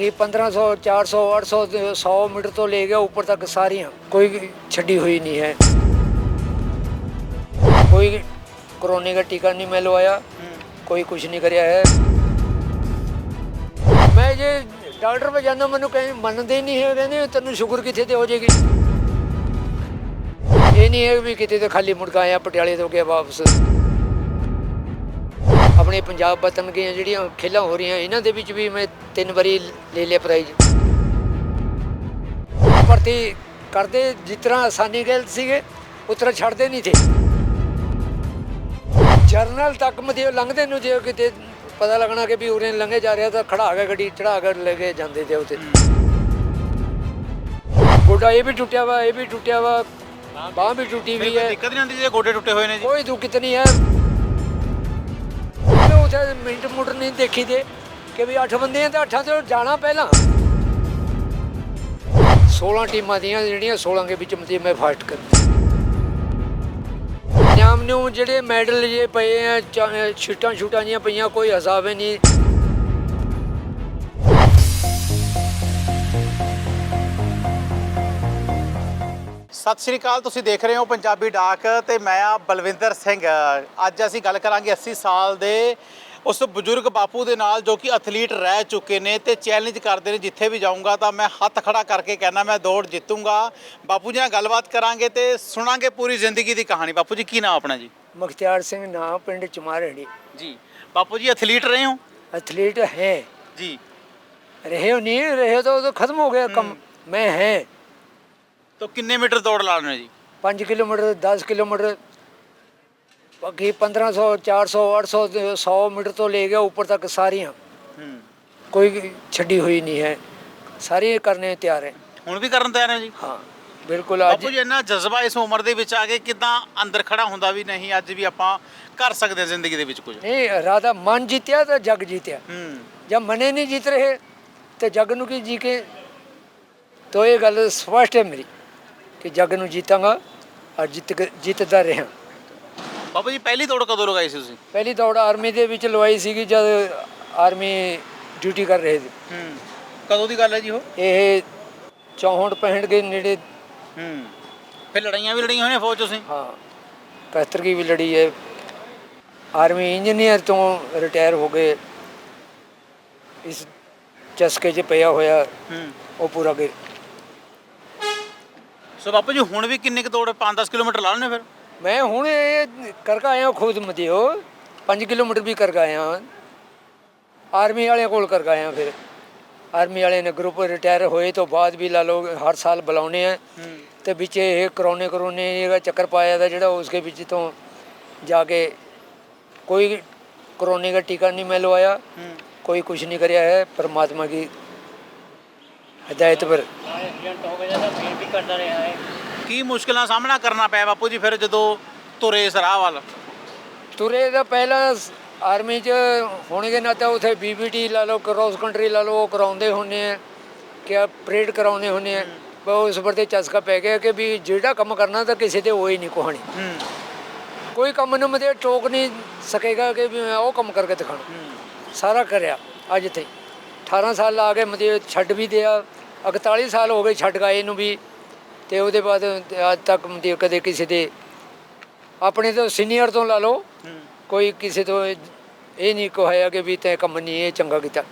ਕਿ 1500 400 800 100 ਮੀਟਰ ਤੋਂ ਲੈ ਕੇ ਉੱਪਰ ਤੱਕ ਸਾਰੀਆਂ ਕੋਈ ਛੱਡੀ ਹੋਈ ਨਹੀਂ ਹੈ। ਕੋਈ ਕੋਰੋਨਾ ਦਾ ਟੀਕਾ ਨਹੀਂ ਮੈਂ ਲਵਾਇਆ, ਕੋਈ ਕੁਝ ਨਹੀਂ ਕਰਿਆ ਹੈ। ਮੈਂ ਜੇ ਡਾਕਟਰ ਕੋਲ ਜਾਂਦਾ, ਮੈਨੂੰ ਕਹਿੰਦੇ ਮੰਨਦੇ ਨਹੀਂ ਹੈ, ਕਹਿੰਦੇ ਤੈਨੂੰ ਸ਼ੂਗਰ ਕਿੱਥੇ ਤੇ ਹੋ ਜਾਏਗੀ। ਇਹ ਨਹੀਂ ਹੈ ਵੀ ਕਿਤੇ ਤੇ ਖਾਲੀ ਮੁੜ ਕੇ ਆਇਆ, ਪਟਿਆਲੇ ਤੋਂ ਗਿਆ ਵਾਪਸ। ਆਪਣੇ ਪੰਜਾਬ ਵਤਨ ਦੀਆਂ ਜਿਹੜੀਆਂ ਖੇਲਾਂ ਹੋ ਰਹੀਆਂ ਇਹਨਾਂ ਦੇ ਵਿੱਚ ਵੀ ਮੈਂ ਤਿੰਨ ਵਾਰੀ ਲੈ ਲਿਆ ਪ੍ਰਾਈਜ਼ ਭਰਤੀ ਕਰਦੇ ਜਿਸ ਤਰ੍ਹਾਂ ਆਸਾਨੀ ਗੱਲ ਸੀਗੇ ਉਤਰਾ ਛੱਡਦੇ ਨਹੀਂ ਥੇ। ਜਰਨਲ ਤੱਕ ਮਤਲਬ ਲੰਘਦੇ ਨੂੰ ਜੇ ਕਿਤੇ ਪਤਾ ਲੱਗਣਾ ਕਿ ਵੀ ਉਰੇ ਲੰਘੇ ਜਾ ਰਿਹਾ ਤਾਂ ਖੜਾ ਕੇ ਗੱਡੀ ਚੜਾ ਕੇ ਲੈ ਕੇ ਜਾਂਦੇ ਤੇ ਉੱਥੇ। ਗੋਡਾ ਇਹ ਵੀ ਟੁੱਟਿਆ ਵਾ ਇਹ ਵੀ ਟੁੱਟਿਆ ਵਾ ਬਾਹ ਵੀ ਟੁੱਟੀ ਵੀ ਹੈ। ਦਿੱਕਤ ਨਹੀਂ ਆਉਂਦੀ ਜੇ ਗੋਡੇ ਟੁੱਟੇ ਹੋਏ ਨੇ ਜੀ। ਕੋਈ ਦੁੱਖ ਨਹੀਂ ਹੈ। ਉੱਥੇ ਮਿੰਟ ਮੁੱਟ ਨਹੀਂ ਦੇਖੀ ਦੇ ਕਿ ਵੀ 8 ਬੰਦੇ ਆ ਤੇ 8 ਤੋਂ ਜਾਣਾ ਪਹਿਲਾਂ। 16 ਟੀਮਾਂ ਦੀਆਂ ਜਿਹੜੀਆਂ 16 ਦੇ ਵਿੱਚ ਮਤਲਬ ਮੈਂ ਫਾਸਟ ਕਰ ਨਾਮ ਨੂੰ ਜਿਹੜੇ ਮੈਡਲ ਜੇ ਪਏ ਆ, ਚਾ- ਛੁੱਟਾਂ ਜੀਆਂ ਪਈਆਂ, ਕੋਈ ਹਿਸਾਬ ਹੀ ਨਹੀਂ। ਸਤਿ ਸ਼੍ਰੀ ਅਕਾਲ ਤੁਸੀਂ ਦੇਖ ਰਹੇ ਹੋ ਪੰਜਾਬੀ ਡਾਕ ਤੇ ਮੈਂ ਆ ਬਲਵਿੰਦਰ ਸਿੰਘ। ਅੱਜ ਅਸੀਂ ਗੱਲ ਕਰਾਂਗੇ 80 ਸਾਲ ਦੇ ਉਸ ਬਜ਼ੁਰਗ ਬਾਪੂ ਦੇ ਨਾਲ ਜੋ ਕਿ ਐਥਲੀਟ ਰਹਿ ਚੁੱਕੇ ਨੇ ਤੇ ਚੈਲੰਜ ਕਰਦੇ ਨੇ ਜਿੱਥੇ ਵੀ ਜਾਊਂਗਾ ਤਾਂ ਮੈਂ ਹੱਥ ਖੜਾ ਕਰਕੇ ਕਹਿਣਾ ਮੈਂ ਦੌੜ ਜਿੱਤੂੰਗਾ। ਬਾਪੂ ਜੀ ਨਾਲ ਗੱਲਬਾਤ ਕਰਾਂਗੇ ਤੇ ਸੁਣਾਂਗੇ ਪੂਰੀ ਜ਼ਿੰਦਗੀ ਦੀ ਕਹਾਣੀ। ਬਾਪੂ ਜੀ ਕੀ ਨਾਮ ਆਪਣਾ ਜੀ? ਮੁਖਤਿਆਰ ਸਿੰਘ ਨਾਮ ਪਿੰਡ ਚਮਾਰੜੀ। ਜੀ ਬਾਪੂ ਜੀ ਐਥਲੀਟ ਰਹੇ ਹੋ? ਐਥਲੀਟ ਹੈ। ਜੀ। ਰਹੇ ਹੋ ਨਹੀਂ ਰਹੇ ਤਾਂ ਉਹ ਖਤਮ ਹੋ ਗਿਆ ਕੰਮ। ਮੈਂ ਹੈ। ਤਾਂ ਕਿੰਨੇ ਮੀਟਰ ਦੌੜ ਲਾਉਣੇ ਜੀ? 5 ਕਿਲੋਮੀਟਰ 10 ਕਿਲੋਮੀਟਰ ਬਾਕੀ 1500 400 800 100 ਮੀਟਰ ਤੋਂ ਲੈ ਗਿਆ ਉੱਪਰ ਤੱਕ ਸਾਰੀਆਂ। ਕੋਈ ਛੱਡੀ ਹੋਈ ਨਹੀਂ ਹੈ। ਸਾਰੇ ਕਰਨੇ ਤਿਆਰ ਹੈ। ਹੁਣ ਵੀ ਕਰਨ ਤਿਆਰ ਹੈ ਜੀ? ਹਾਂ ਬਿਲਕੁਲ ਅੱਜ ਬਾਪੂ ਜੀ ਜਜ਼ਬਾ ਇਸ ਉਮਰ ਦੇ ਵਿੱਚ ਆ ਕੇ ਕਿਦਾਂ ਅੰਦਰ ਖੜਾ ਹੁੰਦਾ ਵੀ ਨਹੀਂ ਅੱਜ ਵੀ ਆਪਾਂ ਕਰ ਸਕਦੇ ਜ਼ਿੰਦਗੀ ਦੇ ਵਿੱਚ ਕੁਝ? ਨਹੀਂ ਰਾਦਾ ਮਨ ਜਿੱਤਿਆ ਤਾਂ ਜਗ ਜਿੱਤਿਆ। ਹੂੰ। ਜਦ ਮਨੇ ਨਹੀਂ ਜਿੱਤ ਰਹੇ ਤੇ ਜਗ ਨੂੰ ਕੀ ਜੀ ਕੇ? ਤੋ ਇਹ ਗੱਲ ਸਪਸ਼ਟ ਹੈ ਮੇਰੀ। ਕਿ ਜੱਗ ਨੂੰ ਜੀਤਾਂਗਾ ਔਰ ਜਿੱਤ ਜਿੱਤਦਾ ਰਹਾਂ। ਬਾਬਾ ਜੀ ਪਹਿਲੀ ਦੌੜ ਕਦੋਂ ਲਗਾਈ ਸੀ ਤੁਸੀਂ? ਪਹਿਲੀ ਦੌੜ ਆਰਮੀ ਦੇ ਵਿੱਚ ਲਵਾਈ ਸੀਗੀ ਜਦ ਆਰਮੀ ਡਿਊਟੀ ਕਰ ਰਹੇ ਸੀ। ਹੂੰ। ਕਦੋਂ ਦੀ ਗੱਲ ਹੈ ਜੀ ਉਹ? ਇਹ 64 65 ਦੇ ਨੇੜੇ ਹੂੰ। ਫਿਰ ਲੜਾਈਆਂ ਵੀ ਲੜੀਆਂ ਹੋਈਆਂ ਫੌਜ ਤੁਸੀਂ? ਹਾਂ। 75 ਕੀ ਵੀ ਲੜੀ ਹੈ। ਆਰਮੀ ਇੰਜੀਨੀਅਰ ਤੋਂ ਰਿਟਾਇਰ ਹੋ ਗਏ ਇਸ ਚਸਕੇ 'ਚ ਪਿਆ ਹੋਇਆ। ਹੂੰ। ਉਹ ਪੂਰਾ ਸੋ ਬਾਪੂ ਜੀ ਹੁਣ ਵੀ ਕਿੰਨੇ ਕੁ ਦੌੜ 5-10 ਕਿਲੋਮੀਟਰ ਲਾ ਲੈਣੇ ਫਿਰ मैं हूँ ये करके आया खुद मतियो पाँच किलोमीटर भी करके आया आर्मी वाले कोल करके आया फिर ਆਰਮੀ ਵਾਲੇ ਨੇ ਗਰੁੱਪ ਰਿਟਾਇਰ ਹੋਏ ਤੋਂ ਬਾਅਦ ਵੀ ਲਾ ਲਓ ਹਰ ਸਾਲ ਬੁਲਾਉਣੇ ਆ ਹੂੰ ਤੇ ਵਿੱਚ ਇਹ ਕਰੋਨੇ ਕਰੋਨੇ ਦਾ ਚੱਕਰ ਪਾਇਆ ਦਾ ਜਿਹੜਾ ਉਸਕੇ ਵਿੱਚ ਤੋਂ ਜਾ ਕੇ ਕੋਈ कोरोना का टीका नहीं मैं लगवाया ਹੂੰ ਹਦਾਇਤਪੁਰ ਏਜੰਟ ਕੀ ਮੁਸ਼ਕਲਾਂ ਸਾਹਮਣਾ ਕਰਨਾ ਪਿਆ ਬਾਪੂ ਜੀ ਫਿਰ ਜਦੋਂ ਤੁਰੇ ਇਸ ਰਾਹ ਵੱਲ? ਤੁਰੇ ਦਾ ਪਹਿਲਾਂ ਸ- ਆਰਮੀ 'ਚ ਹੋਣਗੇ ਨਾ ਤਾਂ ਉਥੇ ਬੀਬੀਟੀ ਲਾ ਲਓ ਕਰੋਸ ਕੰਟਰੀ ਲਾ ਲਓ ਉਹ ਕਰਾਉਂਦੇ ਹੁੰਦੇ ਆ ਕਿ ਪਰੇਡ ਕਰਾਉਂਦੇ ਹੁੰਦੇ ਆ। ਪਰ ਉਸ ਵਰਤੇ ਚਸਕਾ ਪੈ ਗਿਆ ਕਿ ਵੀ ਜਿਹੜਾ ਕੰਮ ਕਰਨਾ ਤਾਂ ਕਿਸੇ ਤੇ ਹੋਈ ਨਹੀਂ ਕੋਹਣੀ। ਕੋਈ ਕੰਮ ਨੂੰ ਮਦੇ ਟੋਕ ਨਹੀਂ ਸਕੇਗਾ ਕਿ ਵੀ ਮੈਂ ਉਹ ਕੰਮ ਕਰਕੇ ਦਿਖਾਣਾ ਸਾਰਾ ਕਰਿਆ ਅੱਜ ਤੇ। 18 ਸਾਲ ਆ ਕੇ ਮਦੇ ਛੱਡ ਵੀ ਦਿਆ। 41 ਸਾਲ ਹੋ ਗਏ ਛੱਡ ਗਏ ਇਹਨੂੰ ਵੀ ਤੇ ਉਹਦੇ ਬਾਅਦ ਅੱਜ ਤੱਕ ਮਤੇ ਕਦੇ ਕਿਸੇ ਦੇ ਆਪਣੇ ਤੋਂ ਸੀਨੀਅਰ ਤੋਂ ਲਾ ਲਓ ਕੋਈ ਕਿਸੇ ਤੋਂ ਇਹ ਨਹੀਂ ਕਹਾਇਆ ਕਿ ਵੀ ਤੈਂ ਕੰਮ ਨਹੀਂ ਇਹ ਚੰਗਾ ਕੀਤਾ।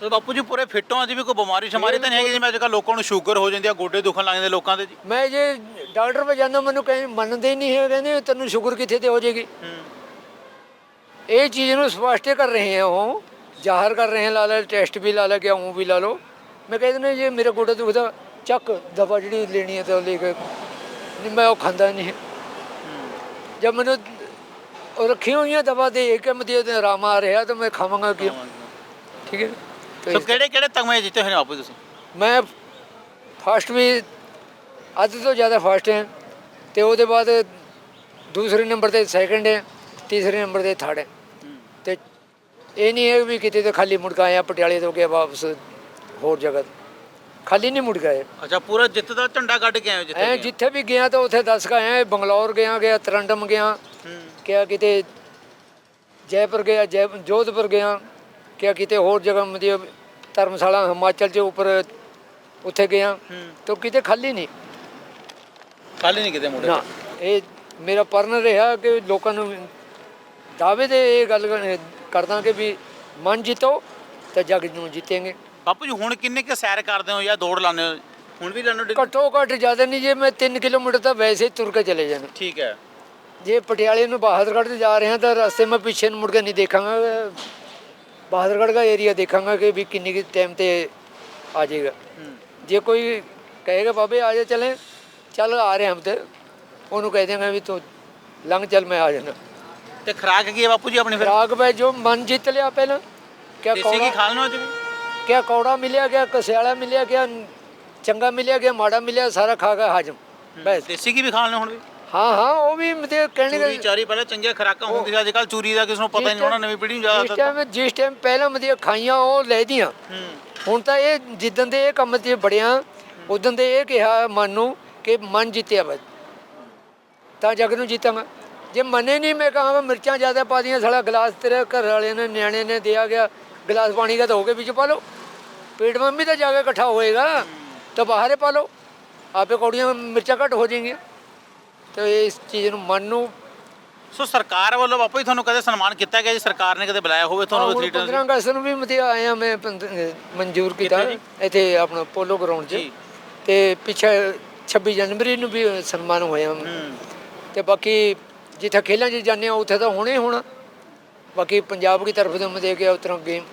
ਸੋ ਬਾਪੂ ਜੀ ਪੂਰੇ ਫਿੱਟ ਹੋ ਅੱਜ ਵੀ ਕੋਈ ਬਿਮਾਰੀ ਸ਼ਮਾਰੀ ਤਾਂ ਨਹੀਂ ਹੈਗੀ ਜਿਵੇਂ ਅੱਜ ਕੱਲ੍ਹ ਲੋਕਾਂ ਨੂੰ ਸ਼ੂਗਰ ਹੋ ਜਾਂਦੀ ਆ ਗੋਡੇ ਦੁਖਣ ਲੱਗ ਜਾਂਦੇ ਲੋਕਾਂ ਦੇ ਜੀ। ਮੈਂ ਜੇ ਡਾਕਟਰ ਪੇ ਜਾਂਦਾ ਮੈਨੂੰ ਕਹੇ ਮੰਨਦੇ ਹੀ ਨਹੀਂ ਹੈ ਕਹਿੰਦੇ ਤੈਨੂੰ ਸ਼ੂਗਰ ਕਿੱਥੇ ਤੇ ਹੋ ਜਾਏਗੀ? ਇਹ ਚੀਜ਼ ਨੂੰ ਸਪਸ਼ਟ ਕਰ ਰਹੇ ਹਾਂ ਉਹ ਜ਼ਾਹਰ ਕਰ ਰਹੇ ਹਾਂ ਲਾ ਲੈ ਟੈਸਟ ਵੀ ਲਾ ਲੈ ਕਿ ਉਹ ਵੀ ਲਾ ਲਓ। ਮੈਂ ਕਹਿੰਦਾ ਨੇ ਜੇ ਮੇਰੇ ਗੋਡੇ ਦੁਖਦਾ ਚੱਕ ਦਵਾ ਜਿਹੜੀ ਲੈਣੀ ਹੈ ਤੇ ਉਹ ਲੈ ਕੇ ਨਹੀਂ ਮੈਂ ਉਹ ਖਾਂਦਾ ਨਹੀਂ। ਜਦ ਮੈਨੂੰ ਉਹ ਰੱਖੀ ਹੋਈਆਂ ਦਵਾ ਦੇ ਇੱਕ ਮਤੇ ਤੇ ਆਰਾਮ ਆ ਰਿਹਾ ਤਾਂ ਮੈਂ ਖਾਵਾਂਗਾ ਕਿਉਂ ਠੀਕ ਹੈ ਤੇ ਸੋ ਕਿਹੜੇ ਕਿਹੜੇ ਤਗਮੇ ਜਿੱਤੇ ਹੋਏ ਬਾਪੂ ਤੁਸੀਂ? ਮੈਂ ਫਸਟ ਵੀ ਅੱਧ ਤੋਂ ਜ਼ਿਆਦਾ ਫਸਟ ਹੈ ਤੇ ਉਹਦੇ ਬਾਅਦ ਦੂਸਰੇ ਨੰਬਰ ਤੇ ਸੈਕੰਡ ਹੈ ਤੀਸਰੇ ਨੰਬਰ ਤੇ ਥਰਡ ਹੈ। ਤੇ ਇਹ ਨਹੀਂ ਹੈ ਵੀ ਕਿਤੇ ਤੇ ਖਾਲੀ ਮੁੜ ਕੇ ਆਇਆ ਪਟਿਆਲੇ ਤੋਂ ਗਿਆ ਵਾਪਸ ਹੋਰ ਜਗ੍ਹਾ ਤੇ। ਖਾਲੀ ਨਹੀਂ ਮੁੜ ਗਏ। ਅੱਛਾ ਪੂਰਾ ਜਿੱਤ ਦਾ ਝੰਡਾ ਕੱਢ ਕੇ ਆਏ ਹੋ ਜਿੱਥੇ ਐ। ਜਿੱਥੇ ਵੀ ਗਿਆ ਤਾਂ ਉੱਥੇ ਦੱਸ ਕੇ ਆਇਆ ਬੰਗਲੌਰ ਗਿਆ ਗਿਆ ਤਰੰਡਮ ਗਿਆ ਹੂੰ ਕਿਆ ਕਿਤੇ ਜੈਪੁਰ ਗਿਆ ਜੈ ਜੋਧਪੁਰ ਗਿਆ ਕਿਆ ਕਿਤੇ ਹੋਰ ਜਗ੍ਹਾ ਮਤਲਬ ਧਰਮਸ਼ਾਲਾ ਹਿਮਾਚਲ ਚ ਉੱਪਰ ਉੱਥੇ ਗਿਆ ਹੂੰ। ਤਾਂ ਕਿਤੇ ਖਾਲੀ ਨਹੀਂ। ਖਾਲੀ ਨਹੀਂ ਕਿਤੇ ਮੁੰਡੇ ਨਾ ਇਹ ਮੇਰਾ ਪਰਨ ਰਿਹਾ ਕਿ ਲੋਕਾਂ ਨੂੰ ਦਾਅਵੇ ਦੇ ਇਹ ਗੱਲ ਕਰ- ਕਰਦਾ ਕਿ ਵੀ ਮਨ ਜਿੱਤੋ ਤਾਂ ਜਗ ਨੂੰ ਜਿੱਤेंगे ਬਾਪੂ ਜੀ ਹੁਣ ਕਿੰਨੇ ਕੁ ਸੈਰ ਕਰਦੇ ਹੋ ਜਾਂ ਦੌੜ ਲਾਉਂਦੇ ਹੋ? ਹੁਣ ਵੀ ਲਾਉਂਦੇ ਹੋ ਘੱਟੋ ਘੱਟ ਜ਼ਿਆਦਾ ਨਹੀਂ ਜੇ ਮੈਂ 3 ਕਿਲੋਮੀਟਰ ਤਾਂ ਵੈਸੇ ਹੀ ਤੁਰ ਕੇ ਚਲੇ ਜਾਣਾ ਠੀਕ ਹੈ। ਜੇ ਪਟਿਆਲੇ ਨੂੰ ਬਹਾਦਰਗੜ੍ਹ ਤੇ ਜਾ ਰਹੇ ਹਾਂ ਤਾਂ ਰਸਤੇ ਮੈਂ ਪਿੱਛੇ ਨੂੰ ਮੁੜ ਕੇ ਨਹੀਂ ਦੇਖਾਂਗਾ। ਬਹਾਦਰਗੜ੍ਹ ਦਾ ਏਰੀਆ ਦੇਖਾਂਗਾ ਕਿ ਵੀ ਕਿੰਨੀ ਟਾਈਮ ਤੇ ਆ ਜਾਏਗਾ। ਜੇ ਕੋਈ ਕਹੇਗਾ ਬਾਬੇ ਆ ਜਾ ਚਲੇ। ਚੱਲ ਆ ਰਹੇ ਹਮ ਤੇ ਉਹਨੂੰ ਕਹਿ ਦੇਗਾ ਵੀ ਤੂੰ ਲੰਘ ਚੱਲ ਮੈਂ ਆ ਜਾਣਾ ਤੇ ਖਰਾਕ ਕੀ ਹੈ ਬਾਪੂ ਜੀ ਆਪਣੀ ਫਿਰ? ਰਾਗ ਪੈ ਜੋ ਮਨ ਜਿੱਤ ਲਿਆ ਪਹਿਲਾਂ। ਕਿਆ ਦੇਸੀ ਕੀ ਕੌੜਾ ਖਾ ਲੈਣਾ ਅੱਜ ਵੀ? ਕਿਆ ਕੌੜਾ ਮਿਲਿਆ ਕਿਆ ਕਸਿਆਲਾ ਮਿਲਿਆ ਕਿਆ ਚੰਗਾ ਮਿਲਿਆ ਕਿਆ ਮਾੜਾ ਮਿਲਿਆ ਸਾਰਾ ਖਾ ਕੇ ਹਾਜਮ। ਬਸ। ਦੇਸੀ ਕੀ ਵੀ ਖਾ ਲੈਣਾ ਹੁਣ ਵੀ ਹਾਂ ਹਾਂ ਉਹ ਵੀ ਮਤੇ ਕਹਿਣੇ ਚੂਰੀ ਚਾਰੀ ਪਹਿਲਾਂ ਚੰਗੀਆਂ ਖਰਾਕਾਂ ਹੁੰਦੀਆਂ ਅੱਜ ਕੱਲ ਚੂਰੀ ਦਾ ਕਿਸ ਨੂੰ ਪਤਾ ਨਹੀਂ ਹੋਣਾ ਨਵੀਂ ਪੀੜ੍ਹੀ ਨੂੰ ਜਿਸ ਜ਼ਿਆਦਾ ਟਾਈਮ ਜਿਸ ਟਾਈਮ ਪਹਿਲਾਂ ਮਤੇ ਖਾਈਆਂ ਉਹ ਲੈ ਦੀਆਂ। ਹੂੰ। ਹੁਣ ਤਾਂ ਇਹ ਜਿੱਦਣ ਦੇ ਇਹ ਕੰਮ ਤੇ ਬੜਿਆ ਉਦੋਂ ਦੇ ਇਹ ਕਿਹਾ ਮਨ ਨੂੰ ਕਿ ਮਨ ਜਿੱਤਿਆ ਬਸ। ਤਾਂ ਜਗ ਨੂੰ ਜਿੱਤਾਂਗਾ ਜੇ ਮੰਨੇ ਨਹੀਂ ਮੈਂ ਕਹਾਂ ਮਿਰਚਾਂ ਜ਼ਿਆਦਾ ਪਾ ਦੀਆਂ ਸਾਲਾ ਗਲਾਸ ਤੇਰੇ ਘਰ ਵਾਲੇ ਨੇ ਨਿਆਣੇ ਨੇ ਦਿਆ ਗਿਆ। ਗਲਾਸ ਪਾਣੀ ਦਾ ਹੋ ਕੇ ਵਿੱਚ ਪਾ ਲਓ। ਪੇਟ ਮੰਮੀ ਤਾਂ ਜਾ ਕੇ ਇਕੱਠਾ ਹੋਏਗਾ ਤਾਂ ਬਾਹਰੇ ਪਾ ਲਓ। ਆਪੇ ਕੌੜੀਆਂ ਮਿਰਚਾਂ ਘੱਟ ਹੋ ਜਾਣਗੀਆਂ। ਤੇ ਇਸ ਚੀਜ਼ ਨੂੰ ਮਨ ਨੂੰ ਸੋ ਸਰਕਾਰ ਵੱਲੋਂ ਬਾਪੂ ਜੀ ਤੁਹਾਨੂੰ ਕਦੇ ਸਨਮਾਨ ਕੀਤਾ ਗਿਆ ਜੀ? ਸਰਕਾਰ ਨੇ ਕਦੇ ਬੁਲਾਇਆ ਹੋਵੇ ਤੁਹਾਨੂੰ ਐਥਲੀਟ 15 ਅਗਸਤ ਨੂੰ ਵੀ ਮਤੇ ਆਇਆ ਮੈਂ ਮਨਜ਼ੂਰ ਕੀਤਾ? ਇੱਥੇ ਆਪਣਾ ਪੋਲੋ ਗਰਾਊਂਡ 'ਚ। ਤੇ ਪਿੱਛੇ 26 ਜਨਵਰੀ ਨੂੰ ਵੀ ਸਨਮਾਨ ਹੋਇਆ। ਤੇ ਬਾਕੀ ਜਿੱਥੇ ਖੇਲਾਂ 'ਚ ਜਾਂਦੇ ਆ ਉੱਥੇ ਤਾਂ ਹੋਣੇ ਹੋਣਾ। ਬਾਕੀ ਪੰਜਾਬ ਦੀ ਤਰਫ ਤੋਂ ਮਤੇ ਕਿ ਉਤਰਾ ਗੇਮ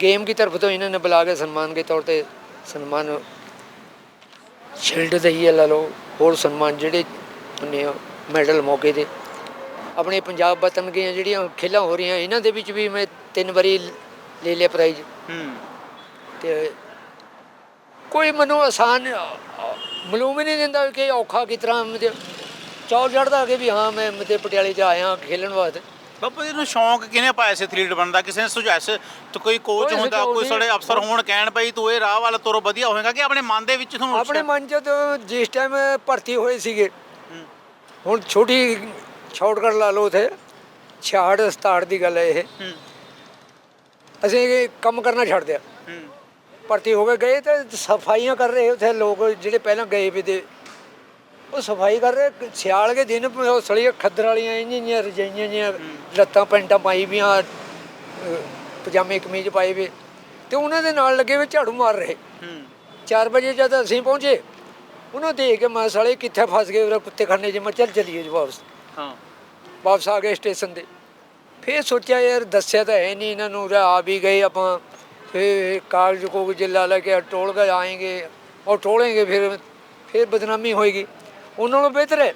ਗੇਮ ਦੀ ਤਰਫ ਤੋਂ ਇਹਨਾਂ ਨੇ ਬੁਲਾ ਕੇ ਸਨਮਾਨ ਦੇ ਤੌਰ ਤੇ ਸਨਮਾਨ ਸ਼ੀਲਡ ਦਈ ਹੈ ਲਾ ਲਓ ਹੋਰ ਸਨਮਾਨ ਜਿਹੜੇ ਆ ਮੈਡਲ ਮੌਕੇ ਤੇ। ਆਪਣੇ ਪੰਜਾਬ ਵਤਨ ਦੀਆਂ ਜਿਹੜੀਆਂ ਖੇਲਾਂ ਹੋ ਰਹੀਆਂ ਇਹਨਾਂ ਦੇ ਵਿੱਚ ਵੀ ਮੈਂ ਤਿੰਨ ਵਾਰੀ ਲੈ ਲਿਆ ਪ੍ਰਾਈਜ਼ ਹੂੰ। ਤੇ ਕੋਈ ਮੈਨੂੰ ਆਸਾਨ ਮਾਲੂਮ ਹੀ ਨਹੀਂ ਦਿੰਦਾ ਕਿ ਔਖਾ ਕਿਸ ਤਰ੍ਹਾਂ ਮਤੇ ਚੌਲ ਚੜਦਾ ਕਿ ਵੀ ਹਾਂ ਮੈਂ ਮਤੇ ਪਟਿਆਲੇ 'ਚ ਆਇਆ ਖੇਲਣ ਵਾਸਤੇ। ਬਾਪੂ ਜੀ ਨੂੰ ਸ਼ੌਂਕ ਕਿਹਨੇ ਪਾਇਆ ਸੀ ਐਥਲੀਟ ਬਣਨ ਦਾ ਕਿਸੇ ਨੇ ਸੁਝਾਇਸ ਤੇ ਕੋਈ ਕੋਚ ਕੋਈ ਹੁੰਦਾ ਕੋਈ। ਸਾਡੇ ਅਫਸਰ ਹੋਣ ਕਹਿਣ ਪਈ ਤੂੰ ਇਹ ਰਾਹ ਵੱਲ ਤੁਰੋ ਵਧੀਆ ਹੋਵੇਗਾ ਕਿ ਆਪਣੇ ਮਨ ਦੇ ਵਿੱਚ ਤੁਹਾਨੂੰ ਆਪਣੇ ਮਨ 'ਚ ਤਾਂ ਜਿਸ ਟਾਈਮ ਭਰਤੀ ਹੋਏ ਸੀਗੇ। ਹੁਣ ਛੋਟੀ ਸ਼ਾਰਟਕਟ ਲਾ ਲਓ ਉਥੇ 66 67 ਦੀ ਗੱਲ ਹੈ ਇਹ ਅਸੀਂ ਇਹ ਕੰਮ ਕਰਨਾ ਛੱਡ ਦਿਆ ਭਰਤੀ ਹੋ ਕੇ ਗਏ ਤੇ ਸਫਾਈਆਂ ਕਰ ਰਹੇ ਉੱਥੇ ਲੋਕ ਜਿਹੜੇ ਪਹਿਲਾਂ ਗਏ ਵੀ ਤੇ ਉਹ ਸਫ਼ਾਈ ਕਰ ਰਹੇ ਸਿਆਲ ਦੇ ਦਿਨ ਸੜੀਆਂ ਖੱਦਰ ਵਾਲੀਆਂ ਇੰਨੀਆਂ ਰਜਾਈਆਂ ਜੀਆਂ ਲੱਤਾਂ ਪੈਂਟਾਂ ਪਾਈ ਵੀਆਂ ਪਜਾਮੇ ਕਮੀਜ਼ ਪਾਏ ਵੇ ਤੇ ਉਹਨਾਂ ਦੇ ਨਾਲ ਲੱਗੇ ਹੋਏ ਝਾੜੂ ਮਾਰ ਰਹੇ। ਹੂੰ। 4 ਵਜੇ ਜਦ ਅਸੀਂ ਪਹੁੰਚੇ ਉਹਨੂੰ ਦੇਖ ਕੇ ਮੈਂ ਸਾਲੇ ਕਿੱਥੇ ਫਸ ਗਏ ਉਹ ਕੁੱਤੇ ਖਾਨੇ 'ਚ ਮੈਂ ਚੱਲ ਚਲੀਏ ਜੀ ਵਾਪਸ। ਹਾਂ। ਵਾਪਸ ਆ ਗਏ ਸਟੇਸ਼ਨ ਤੇ। ਫਿਰ ਸੋਚਿਆ ਯਾਰ ਦੱਸਿਆ ਤਾਂ ਹੈ ਨਹੀਂ ਇਹਨਾਂ ਨੂੰ ਆ ਵੀ ਗਏ ਆਪਾਂ। ਫਿਰ ਕਾਗਜ਼ ਕੋਗਜ਼ ਲਾ ਲਾ ਕੇ ਟੋਲ ਕੇ ਆਏਂਗੇ ਔਰ ਟੋਲेंगे ਫਿਰ ਫਿਰ ਬਦਨਾਮੀ ਹੋਏਗੀ। ਉਹਨਾਂ ਨੂੰ ਬਿਹਤਰ ਹੈ